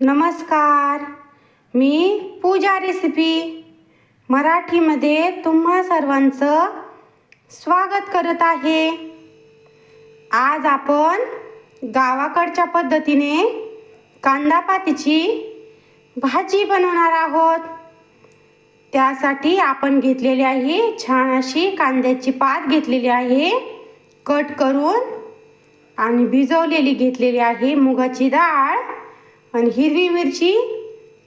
नमस्कार. मी पूजा रेसिपी मराठीमध्ये तुम्हा सर्वांचं स्वागत करत आहे. आज आपण गावाकडच्या पद्धतीने कांदापातीची भाजी बनवणार आहोत. त्यासाठी आपण घेतलेली आहे छान अशी कांद्याची पात घेतलेली आहे. कट करून आणि भिजवलेली घेतलेली आहे मुगाची डाळ. आणि हिरवी मिरची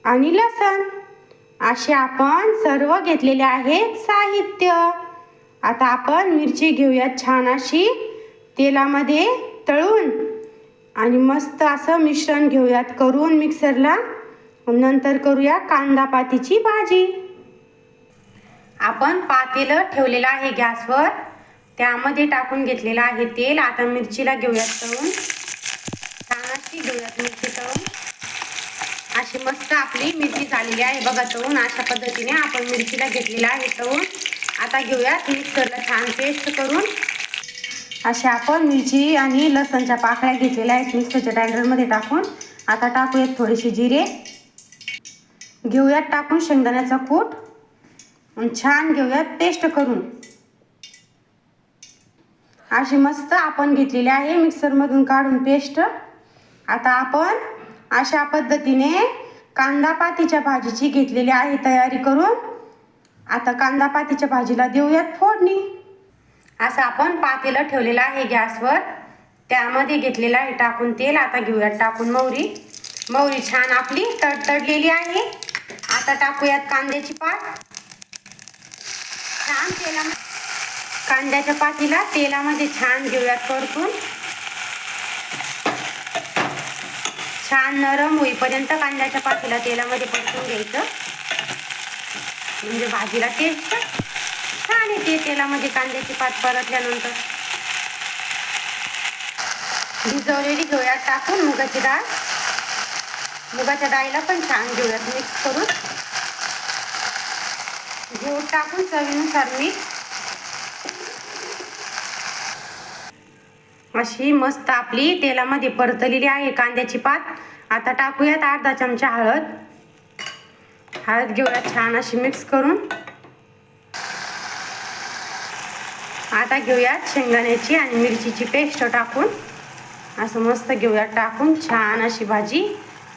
आणि लसण. असे आपण सर्व घेतलेले आहेत साहित्य. आता आपण मिरची घेऊयात छान अशी तेलामध्ये तळून. आणि मस्त असं मिश्रण घेऊयात करून मिक्सरला. नंतर करूया कांदा पातीची भाजी. आपण पातेलं ठेवलेलं आहे गॅसवर. त्यामध्ये टाकून घेतलेलं आहे तेल. आता मिरचीला घेऊयात तळून छान अशी घेऊयात मिरची तळून अशी मस्त आपली मिरची झालेली आहे. बघा तळून अशा पद्धतीने आपण मिरचीला घेतलेला आहे तळून. आता घेऊयात मिक्सरला छान पेस्ट करून. अशा आपण मिरची आणि लसणच्या पाकळ्या घेतलेल्या आहेत. मिक्सरच्या ग्राइंडरमध्ये टाकून. आता टाकूयात थोडेसे जिरे. घेऊयात टाकून शेंगदाण्याचा कूट. छान घेऊयात पेस्ट करून. अशी मस्त आपण घेतलेली आहे मिक्सरमधून काढून पेस्ट आता आपण अशा पद्धतीने कांदा पातीच्या भाजीची घेतलेली आहे तयारी करून आता कांदा पातीच्या भाजीला देऊयात फोडणी. असं आपण पातेलं ठेवलेलं आहे गॅसवर. त्यामध्ये घेतलेलं आहे टाकून तेल. आता घेऊयात टाकून मोहरी मोहरी छान आपली तडतडलेली आहे. आता टाकूयात कांद्याची पात. छान तेला कांद्याच्या पातीला तेलामध्ये छान घेऊयात परतून. छान नरम होईपर्यंत कांद्याच्या पातीला तेलामध्ये परतून घ्यायचं. म्हणजे भाजीला टेस्ट छान येते तेलामध्ये कांद्याची पात परतल्यानंतर. भिजवलेली घेऊयात टाकून मुगाची डाळ. मुगाच्या डाळीला पण छान घेऊयात मिक्स करून. घेऊ टाकून चवीनुसार मीठ अशी मस्त आपली तेलामध्ये परतलेली आहे कांद्याची पात. आता टाकूयात अर्धा चमचा हळद. हळद घेऊयात छान अशी मिक्स करून. आता घेऊयात शेंगदाण्याची आणि मिरचीची पेस्ट टाकून. असं मस्त घेऊयात टाकून छान अशी भाजी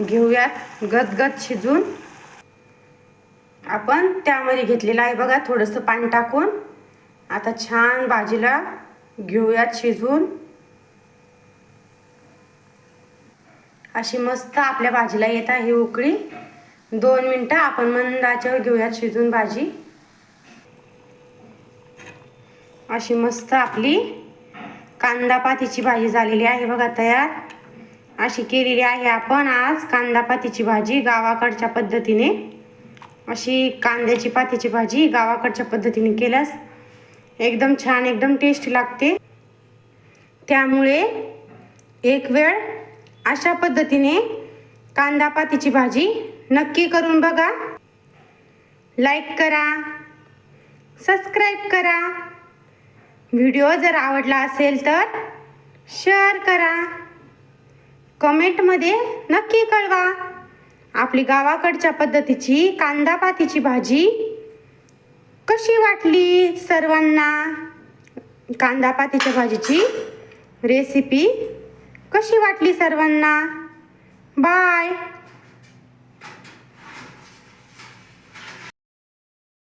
घेऊयात गदगद शिजून. आपण त्यामध्ये घेतलेलं आहे बघा थोडंसं पाणी टाकून. आता छान भाजीला घेऊयात शिजवून अशी मस्त आपल्या भाजीला येत आहे उकळी. दोन मिनटं आपण मंदाच्यावर घेऊयात शिजून भाजी. अशी मस्त आपली कांदा पातीची भाजी झालेली आहे बघा तयार. अशी केलेली आहे आपण आज कांदा पातीची भाजी गावाकडच्या पद्धतीने. अशी कांद्याची पातीची भाजी गावाकडच्या पद्धतीने केल्यास एकदम छान एकदम टेस्टी लागते. त्यामुळे एक वेळ अशा पद्धतीने कांदा पातीची भाजी नक्की करून बघा. लाईक करा. सबस्क्राईब करा. व्हिडिओ जर आवडला असेल तर शेअर करा. कमेंटमध्ये नक्की कळवा. आपली गावाकडच्या पद्धतीची कांदा पातीची भाजी कशी वाटली सर्वांना? कांदा पातीच्या भाजीची रेसिपी कशी वाटली सर्वांना? बाय